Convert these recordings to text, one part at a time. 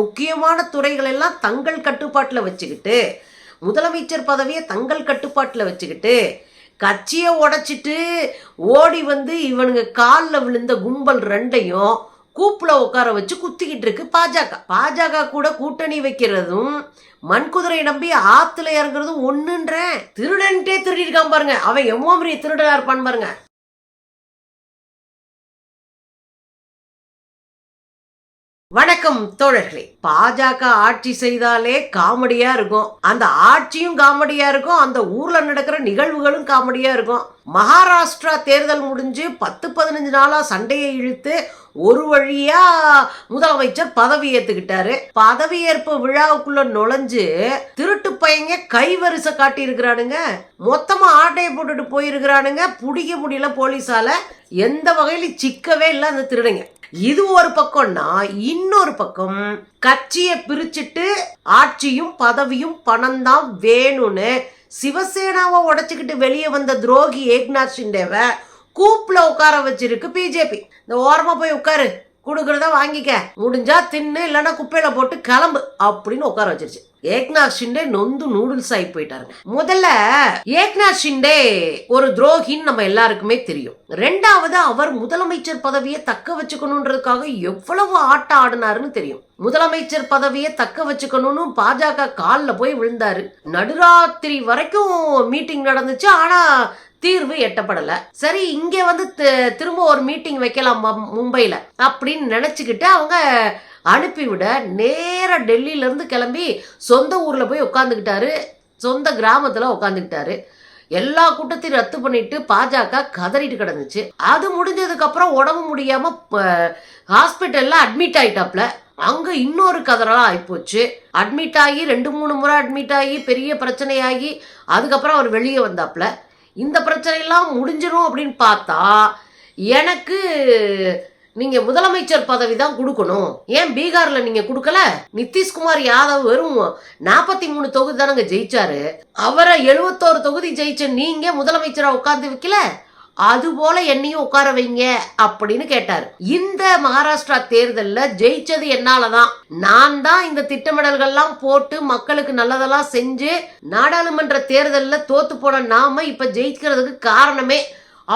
முக்கியமான துறைகள் எல்லாம் தங்கள் கட்டுப்பாட்டில் வச்சுக்கிட்டு முதலமைச்சர் பதவியை தங்கள் கட்டுப்பாட்டில் வச்சுக்கிட்டு கட்சியை உடைச்சிட்டு ஓடி வந்து இவனுங்க காலில் விழுந்த கும்பல் ரெண்டையும் கூப்பில் உட்கார வச்சு குத்திக்கிட்டு இருக்கு பாஜக. பாஜக கூட கூட்டணி வைக்கிறதும் மண்குதிரை நம்பி ஆத்துல இறங்குறதும் ஒண்ணுன்றேன். திருடன்ட்டே திருடிருக்கான் பாருங்க. அவன் எவ்வளோ பெரிய திருடனா இருப்பான் பாருங்க. வணக்கம் தோழர்களே. பாஜக ஆட்சி செய்தாலே காமெடியா இருக்கும். அந்த ஆட்சியும் காமெடியா இருக்கும். அந்த ஊர்ல நடக்கிற நிகழ்வுகளும் காமெடியா இருக்கும். மகாராஷ்டிரா தேர்தல் முடிஞ்சு பத்து பதினஞ்சு நாளா சண்டையை இழுத்து ஒரு வழியா முதலமைச்சர் பதவி ஏத்துக்கிட்டாரு. பதவியேற்பு விழாவுக்குள்ள நுழைஞ்சு திருட்டு பையங்க கைவரிசை காட்டி இருக்கிறானுங்க மொத்தமா ஆட்டையை போட்டுட்டு போயிருக்கிறானுங்க. பிடிக்க முடியல போலீஸால. எந்த வகையிலும் சிக்கவே இல்லை அந்த திருடங்க. இது ஒரு பக்கம்னா இன்னொரு பக்கம் கட்சியை பிரிச்சுட்டு ஆட்சியும் பதவியும் பணம் தான் வேணும்னு சிவசேனாவை உடச்சிக்கிட்டு வெளியே வந்த துரோகி ஏக்நாத் ஷிண்டேவை கூப்பில் உட்கார வச்சிருக்கு பிஜேபி. இந்த ஓரமாக போய் உட்காரு. கொடுக்குறத வாங்கிக்க. முடிஞ்சா தின்னு இல்லைன்னா குப்பையில் போட்டு கிளம்பு அப்படின்னு உட்கார வச்சிருச்சு. ஏக்நாத் ஷிண்டே நொந்து நூடுல்ஸ் ஆகி போயிட்டாருங்க. முதல்ல ஏக்நாத் ஷிண்டே ஒரு துரோகின்னு நம்ம எல்லாருக்குமே தெரியும். ரெண்டாவது அவர் முதலமைச்சர் பதவியை தக்க வச்சுக்கணுன்றதுக்காக எவ்வளவு ஆட்டம் ஆடினாருன்னு தெரியும். முதலமைச்சர் பதவியை தக்க வச்சுக்கணும்னு பாஜக காலில் போய் விழுந்தாரு. நடுராத்திரி வரைக்கும் மீட்டிங் நடந்துச்சு ஆனா தீர்வு எட்டப்படல. சரி இங்க வந்து திரும்ப ஒரு மீட்டிங் வைக்கலாம் மம்- மும்பைல அப்படின்னு நினைச்சுக்கிட்டு அவங்க அனுப்பிவிட நேராக டெல்லியிலேருந்து கிளம்பி சொந்த ஊரில் போய் உட்காந்துக்கிட்டாரு சொந்த கிராமத்தில் உட்காந்துக்கிட்டாரு எல்லா கூட்டத்தையும் ரத்து பண்ணிட்டு பாஜக கதறிட்டு கிடந்துச்சு. அது முடிஞ்சதுக்கப்புறம் உடம்பு முடியாம ஹாஸ்பிட்டல்ல அட்மிட் ஆயிட்டாப்ல. அங்க இன்னொரு கதறலாம் ஆயிப்போச்சு. அட்மிட் ஆகி ரெண்டு மூணு முறை அட்மிட் ஆகி பெரிய பிரச்சனையாகி அதுக்கப்புறம் அவர் வெளியே வந்தாப்ல. இந்த பிரச்சனையெல்லாம் முடிஞ்சிடும் அப்படின்னு பார்த்தா எனக்கு நீங்க முதலமைச்சர் பதவி தான் கொடுக்கணும். ஏன் பீகார்ல நீங்க கொடுக்கல? நிதிஷ்குமார் யாதவ் வெறும் நாற்பத்தி மூணு தொகுதி தானங்க ஜெயிச்சாரு. அவரை எழுபத்தோரு தொகுதி ஜெயிச்ச நீங்க முதலமைச்சரா உட்கார்ந்து வைக்கல? அது போல என்னையும் உட்கார வைங்க அப்படின்னு கேட்டாரு. இந்த மகாராஷ்டிரா தேர்தலில் ஜெயிச்சது என்னாலதான். நான் தான் இந்த திட்டமிடல்கள்லாம் போட்டு மக்களுக்கு நல்லதெல்லாம் செஞ்சு நாடாளுமன்ற தேர்தலில் தோத்து போன நாம இப்ப ஜெயிக்கிறதுக்கு காரணமே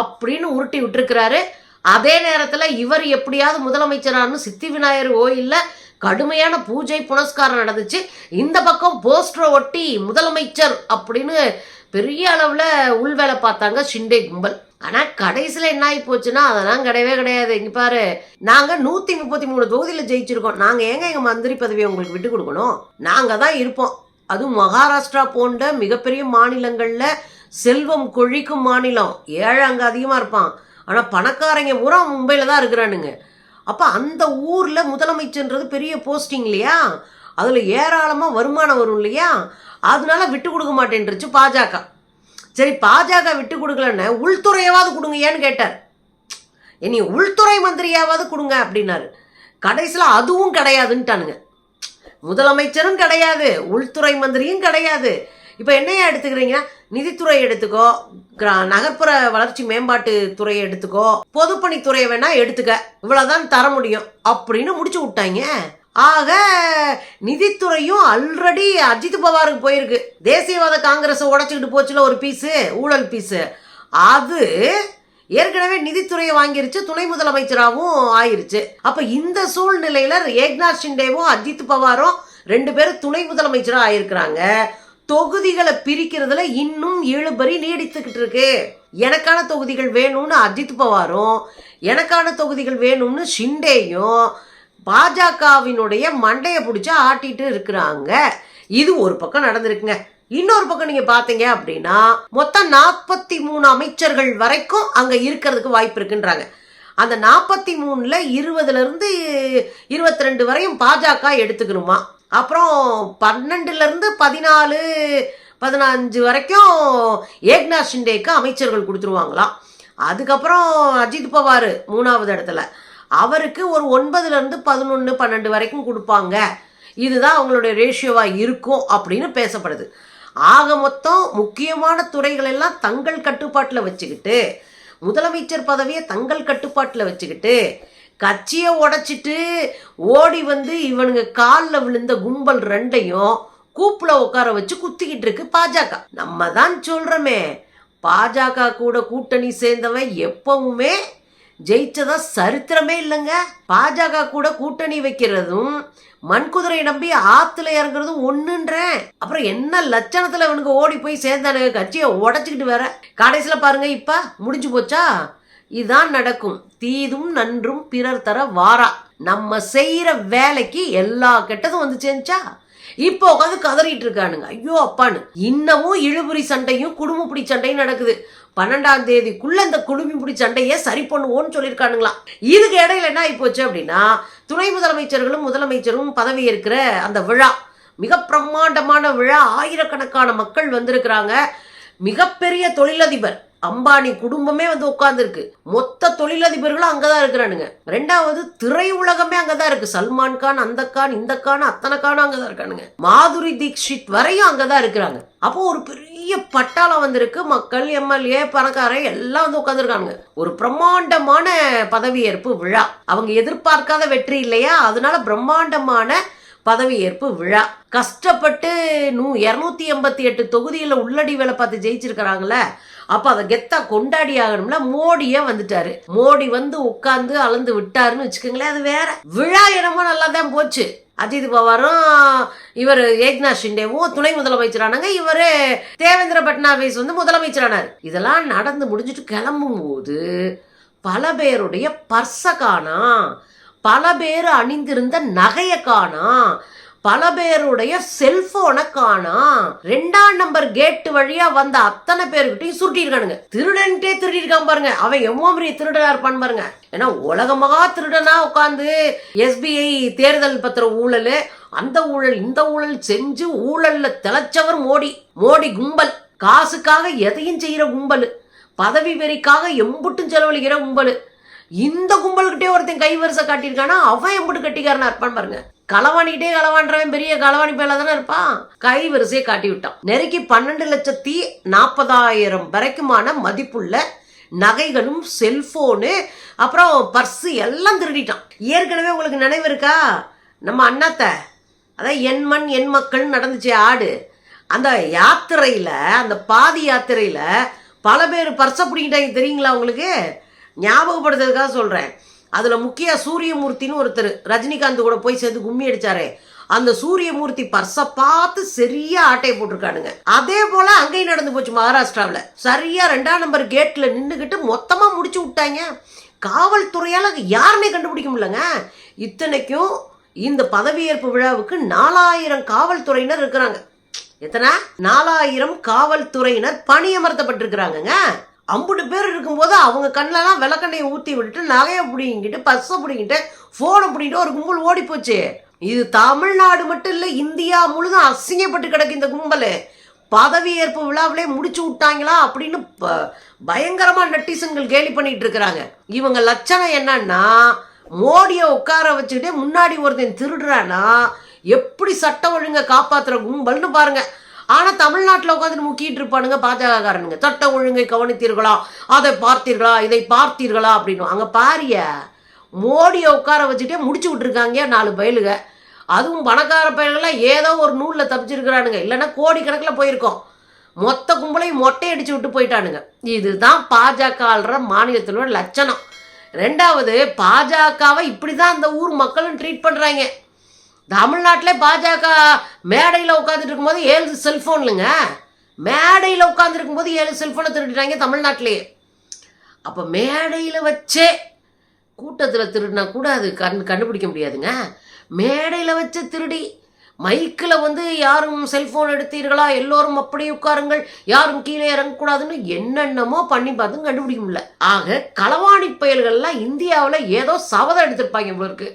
அப்படின்னு உருட்டி விட்டுருக்கிறாரு. அதே நேரத்தில் இவர் எப்படியாவது முதலமைச்சரானு சித்தி விநாயகர் கோயிலில் கடுமையான பூஜை புனஸ்காரம் நடந்துச்சு. இந்த பக்கம் போஸ்டரை ஒட்டி முதலமைச்சர் அப்படின்னு பெரிய அளவில் உள்வேலை பார்த்தாங்க ஷிண்டே கும்பல். ஆனால் கடைசியில் என்ன ஆகி போச்சுன்னா அதெல்லாம் கிடையவே கிடையாது. இங்கே பாரு நாங்கள் நூற்றி முப்பத்தி மூணு தொகுதியில் ஜெயிச்சிருக்கோம். நாங்கள் ஏங்க எங்கள் மந்திரி பதவியை உங்களுக்கு விட்டு கொடுக்கணும்? நாங்கள் தான் இருப்போம். அதுவும் மகாராஷ்டிரா போன்ற மிகப்பெரிய மாநிலங்களில் செல்வம் கொழிக்கும் மாநிலம். ஏழை அங்கே அதிகமாக இருப்பான். ஆனால் பணக்காரங்க பூரா மும்பையில் தான் இருக்கிறானுங்க. அப்போ அந்த ஊரில் முதலமைச்சர்ன்றது பெரிய போஸ்டிங் இல்லையா? அதில் ஏராளமாக வருமானம் வரும் இல்லையா? அதனால விட்டு கொடுக்க மாட்டேன்ருச்சு பாஜக. சரி பாஜக விட்டு கொடுக்கலன்னு உள்துறையாவது கொடுங்க ஏன்னு கேட்டார். இனி உள்துறை மந்திரியாவது கொடுங்க அப்படின்னாரு. கடைசியில் அதுவும் கிடையாதுன்ட்டானுங்க. முதலமைச்சரும் கிடையாது உள்துறை மந்திரியும் கிடையாது. இப்போ என்னையா எடுத்துக்கிறீங்க? நிதித்துறை எடுத்துக்கோ. கிரா- நகர்ப்புற வளர்ச்சி மேம்பாட்டு துறையை எடுத்துக்கோ. பொதுப்பணித்துறையை வேணா எடுத்துக்க. இவ்வளோதான் தர முடியும். அப்படின்னு முடிச்சு விட்டாங்க. ஆக நிதித்துறையும் ஆல்ரெடி அஜித் பவாருக்கு போயிருக்கு. தேசியவாத காங்கிரஸை உடச்சிக்கிட்டு போச்சுல ஒரு பீஸு ஊழல் பீஸு அது ஏற்கனவே நிதித்துறையை வாங்கிருச்சு துணை முதலமைச்சராகவும் ஆயிருச்சு. அப்போ இந்த சூழ்நிலையில் ஏக்நாத் ஷிண்டேவும் அஜித் பவாரும் ரெண்டு பேரும் துணை முதலமைச்சராக ஆயிருக்கிறாங்க. தொகுதிகளை பிரிக்கிறதுல இன்னும் இழுபறி நீடித்துக்கிட்டு இருக்கு எனக்கான தொகுதிகள் வேணும்னு அஜித் பவாரும் எனக்கான தொகுதிகள் வேணும்னு ஷிண்டேயும் பாஜகவினுடைய மண்டையை பிடிச்சி ஆட்டிட்டு இருக்கிறாங்க. இது ஒரு பக்கம் நடந்திருக்குங்க. இன்னொரு பக்கம் நீங்க பாத்தீங்க அப்படின்னா மொத்தம் நாற்பத்தி மூணு அமைச்சர்கள் வரைக்கும் அங்க இருக்கிறதுக்கு வாய்ப்பு இருக்குன்றாங்க. அந்த நாற்பத்தி மூணுல இருபதுல இருந்து இருபத்தி ரெண்டு வரையும் பாஜக எடுத்துக்கணுமா? அப்புறம் பன்னெண்டுலேருந்து பதினாலு பதினஞ்சு வரைக்கும் ஏக்நாத் ஷிண்டேக்கு அமைச்சர்கள் கொடுத்துருவாங்களாம். அதுக்கப்புறம் அஜித் பவார் மூணாவது இடத்துல. அவருக்கு ஒரு ஒன்பதுலேருந்து பதினொன்று பன்னெண்டு வரைக்கும் கொடுப்பாங்க. இதுதான் அவங்களுடைய ரேஷியோவாக இருக்கும் அப்படின்னு பேசப்படுது. ஆக மொத்தம் முக்கியமான துறைகள் எல்லாம் தங்கள் கட்டுப்பாட்டில் வச்சுக்கிட்டு முதலமைச்சர் பதவியை தங்கள் கட்டுப்பாட்டில் வச்சுக்கிட்டு கட்சியை உடைச்சிட்டு ஓடி வந்து இவனுங்க காலில் விழுந்த கும்பல் ரெண்டையும் கூப்பில் உட்கார வச்சு குத்திக்கிட்டு இருக்கு பாஜக. நம்ம தான் சொல்கிறோமே பாஜக கூட கூட்டணி சேர்ந்தவன் எப்பவுமே ஜெயிச்சதா சரித்திரமே இல்லைங்க. பாஜக கூட கூட்டணி வைக்கிறதும் மண்குதிரை நம்பி ஆத்துல இறங்குறதும் ஒண்ணுன்றேன். அப்புறம் என்ன லட்சணத்துல இவனுக்கு ஓடி போய் சேர்ந்தானுங்க கட்சியை உடச்சிக்கிட்டு வேற. கடைசியில பாருங்க இப்ப முடிஞ்சு போச்சா? இதுதான் நடக்கும். தீதும் நன்றும் பிறர் தர வாரா. நம்ம செய்கிற வேலைக்கு எல்லா கெட்டதும் வந்து சேர்ந்துச்சா இப்போ உட்காந்து கதறிட்டு இருக்கானுங்க. ஐயோ அப்பான்னு. இன்னமும் இழுபுரி சண்டையும் குடும்பப்பிடி சண்டையும் நடக்குது. பன்னெண்டாம் தேதிக்குள்ள இந்த குடும்பிப்பிடி சண்டையை சரி பண்ணுவோம்னு சொல்லியிருக்கானுங்களாம். இதுக்கு இடையில என்ன ஆகிப்போச்சு அப்படின்னா துணை முதலமைச்சர்களும் முதலமைச்சரும் பதவி இருக்கிற அந்த விழா மிக பிரம்மாண்டமான விழா. ஆயிரக்கணக்கான மக்கள் வந்திருக்கிறாங்க. மிகப்பெரிய தொழிலதிபர் அம்பானி குடும்பமே வந்து உட்கார்ந்துருக்கு. மொத்த தொழிலதிபர்களும் அங்கதான் இருக்கிறானுங்க. ரெண்டாவது திரையுலகமே அங்கதான் இருக்கு. சல்மான் கான் அந்த கான் இந்த கான் அத்தனை கானும் அங்கதான் இருக்கானுங்க. மாதுரி தீக்ஷித் வரையும் அங்கதான் இருக்கிறாங்க. அப்போ ஒரு பெரிய பட்டாளம் வந்திருக்கு. மக்கள் எம்எல்ஏ பணக்காரன் எல்லாம் வந்து உட்காந்துருக்கானுங்க ஒரு பிரம்மாண்டமான பதவியேற்பு விழா. அவங்க எதிர்பார்க்காத வெற்றி இல்லையா? அதனால பிரம்மாண்டமான பதவியேற்பு விழா. கஷ்டப்பட்டு நூ இரநூத்தி எண்பத்தி எட்டு தொகுதியில் உள்ளடி வேலை பார்த்து ஜெயிச்சிருக்கிறாங்கள அப்போ அதை கெத்தா கொண்டாடி ஆகணும்ல. மோடியே வந்துட்டாரு? மோடி வந்து உட்கார்ந்து அளந்து விட்டாருன்னு வச்சுக்கோங்களேன் அது வேற. விழா என்னமோ நல்லா தான் போச்சு. அஜித் பவாரும் இவர் ஏக்நாத் ஷிண்டேவும் துணை முதலமைச்சரானாங்க. இவர் தேவேந்திர பட்னாவிஸ் வந்து முதலமைச்சரானார். இதெல்லாம் நடந்து முடிஞ்சிட்டு கிளம்பும் போது பல பேருடைய பர்ச காணாம் பல பேர் அணிந்திருந்த நகையை காணாம் பல பேருடைய செல்போனை காணாம் ரெண்டாம் நம்பர் கேட்டு வழியா வந்த அத்தனை பேர்கிட்டையும் சுருட்டிருக்கானுங்க திருடன்ட்டே திருடிருக்கான் பாருங்க. அவன் எவ்வளோ பெரிய திருடனா இருப்பான் பாருங்க. ஏன்னா உலகமாக திருடனா உட்காந்து எஸ்பிஐ தேர்தல் பத்திர ஊழல் அந்த ஊழல் இந்த ஊழல் செஞ்சு ஊழல்ல திளைச்சவர் மோடி. மோடி கும்பல். காசுக்காக எதையும் செய்யற கும்பல். பதவி வெறிக்காக எம்புட்டும் செலவழிக்கிற கும்பல். இந்த கும்பல்கிட்டே ஒருத்தன் கை வரிசை காட்டியிருக்கானா? அவன் எம்பிட்டு கட்டிக்காரனா இருப்பான் பாருங்க. களவாணிக்கிட்டே களவான்றவன் பெரிய களவாணி பேல தானே இருப்பான். கை வரிசையை காட்டி விட்டான் நெருக்கி பன்னெண்டு லட்சத்தி நாற்பதாயிரம் வரைக்குமான மதிப்புள்ள நகைகளும் செல்போனு அப்புறம் பர்ஸு எல்லாம் திருடிட்டான். ஏற்கனவே உங்களுக்கு நினைவு இருக்கா? நம்ம அண்ணாத்த அதான் என் மண் என் மக்கள் நடந்துச்சு ஆடு. அந்த யாத்திரையில் அந்த பாதி யாத்திரையில் பல பேர் பர்ஸை பிடிக்கிட்டாங்க தெரியுங்களா உங்களுக்கு? ஞாபகப்படுத்துறதுக்காக சொல்கிறேன் அதில் முக்கிய சூரியமூர்த்தின்னு ஒருத்தர் ரஜினிகாந்த் கூட போய் சேர்ந்து கும்மி அடிச்சாரே. அந்த சூரியமூர்த்தி பர்சை பார்த்து சரியா ஆட்டையை போட்டிருக்கானுங்க. அதே போல அங்கேயும் நடந்து போச்சு மகாராஷ்டிராவில். சரியா ரெண்டாம் நம்பர் கேட்டில் நின்றுக்கிட்டு மொத்தமாக முடிச்சு விட்டாங்க. காவல்துறையால் அது யாருமே கண்டுபிடிக்க முடியலங்க. இத்தனைக்கும் இந்த பதவியேற்பு விழாவுக்கு நாலாயிரம் காவல்துறையினர் இருக்கிறாங்க. எத்தனை? நாலாயிரம் காவல்துறையினர் பணியமர்த்தப்பட்டிருக்கிறாங்கங்க. அம்புட்டு பேர் இருக்கும்போது அவங்க கண்ணிலலாம் விளக்கண்ணையை ஊற்றி விட்டுட்டு நகையை பிடிங்கிட்டு பஸ்ஸை பிடிங்கிட்டு ஃபோனை பிடிங்கிட்டு ஒரு கும்பல் ஓடி போச்சு. இது தமிழ்நாடு மட்டும் இல்லை இந்தியா முழுதும் அசிங்கப்பட்டு கிடக்கு இந்த கும்பல். பதவியேற்பு விழாவிலே முடிச்சு விட்டாங்களா அப்படின்னு ப- பயங்கரமா நெட்டிசன்கள் கேலி பண்ணிட்டு இருக்கிறாங்க. இவங்க லட்சணம் என்னன்னா மோடியை உட்கார வச்சுக்கிட்டே முன்னாடி ஒருத்தன் திருடுறானா எப்படி சட்டம் ஒழுங்கை காப்பாற்றுற கும்பல்னு பாருங்கள் ஆனால் தமிழ்நாட்டில் உட்காந்து முக்கிட்டு இருப்பானுங்க பாஜகக்காரனுங்க சட்ட ஒழுங்கை கவனித்தீர்களா? அதை பார்த்தீர்களா? இதை பார்த்தீர்களா? அப்படின்னு. அங்கே பாரிய மோடியை உட்கார வச்சுட்டே முடிச்சு விட்டுருக்காங்க நாலு பயலுக. அதுவும் பணக்கார பயல்கள்லாம் ஏதோ ஒரு நூலில் தப்பிச்சிருக்கிறானுங்க. இல்லைன்னா கோடிக்கணக்கில் போயிருக்கோம். மொத்த கும்பலையும் மொட்டை அடிச்சு விட்டு போயிட்டானுங்க. இதுதான் பாஜக ஆள்ற மாநிலத்தினோட லட்சணம். ரெண்டாவது பாஜகவை இப்படி தான் அந்த ஊர் மக்களும் ட்ரீட் பண்ணுறாங்க தமிழ்நாட்டிலே பாஜக மேடையில் உட்காந்துட்டு இருக்கும்போது ஏழு செல்ஃபோன்லுங்க மேடையில் உட்காந்துருக்கும் போது ஏழு செல்ஃபோனை திருடிட்டாங்க தமிழ்நாட்டிலேயே அப்போ மேடையில் வச்சே கூட்டத்தில் திருடினா கூட அது கண் கண்டுபிடிக்க முடியாதுங்க. மேடையில் வச்சு திருடி மைக்கில் வந்து யாரும் செல்ஃபோன் எடுத்தீர்களா? எல்லோரும் அப்படியே உட்காருங்கள். யாரும் கீழே இறங்கக்கூடாதுன்னு என்னென்னமோ பண்ணி பார்த்தும் கண்டுபிடிக்க முடியல. ஆக களவாணி பயல்கள்லாம் இந்தியாவில் ஏதோ சபதம் எடுத்திருப்பாங்க இவங்களுக்கு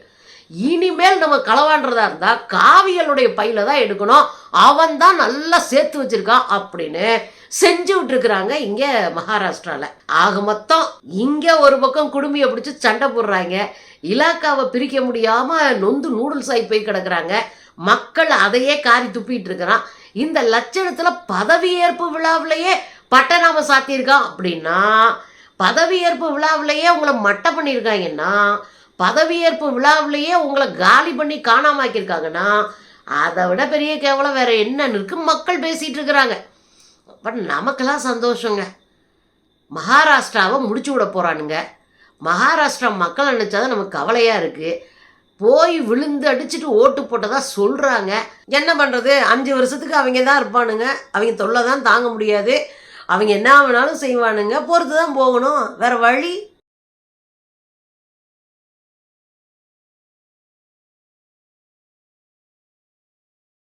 இனிமேல் நம்ம களவான்றதா இருந்தால் காவியலுடைய பையில தான் எடுக்கணும். அவன் தான் நல்லா சேர்த்து வச்சிருக்கான் அப்படின்னு செஞ்சு விட்டுருக்குறாங்க இங்கே மகாராஷ்டிரால. ஆக மொத்தம் இங்கே ஒரு பக்கம் குடுமையை பிடிச்சி சண்டை போடுறாங்க. இலாக்காவை பிரிக்க முடியாமல் நொந்து நூடுல்ஸ் ஆகி போய் கிடக்குறாங்க. மக்கள் அதையே காரி துப்பிட்டு இருக்கிறான். இந்த லட்சணத்தில் பதவியேற்பு விழாவிலேயே பட்டநாம சாத்தியிருக்கான் அப்படின்னா பதவியேற்பு விழாவிலேயே உங்களை மட்டை பண்ணியிருக்காங்கன்னா பதவியேற்பு விழாவிலேயே உங்களை காலி பண்ணி காணாம ஆக்கியிருக்காங்கன்னா அதை விட பெரிய கேவலம் வேற என்ன? இருக்கு மக்கள் பேசிட்டு இருக்கிறாங்க. பட் நமக்கெல்லாம் சந்தோஷங்க. மகாராஷ்டிராவை முடிச்சு விட போகிறானுங்க மகாராஷ்டிரா மக்கள் நினைச்சாதான் நமக்கு கவலையாக இருக்குது போய் விழுந்து அடிச்சுட்டு ஓட்டு போட்டதாக சொல்கிறாங்க என்ன பண்ணுறது அஞ்சு வருஷத்துக்கு அவங்க தான் இருப்பானுங்க. அவங்க தொல்லை தான் தாங்க முடியாது. அவங்க என்ன வேணாலும் செய்வானுங்க. பொறுத்து தான் போகணும். வேறு வழி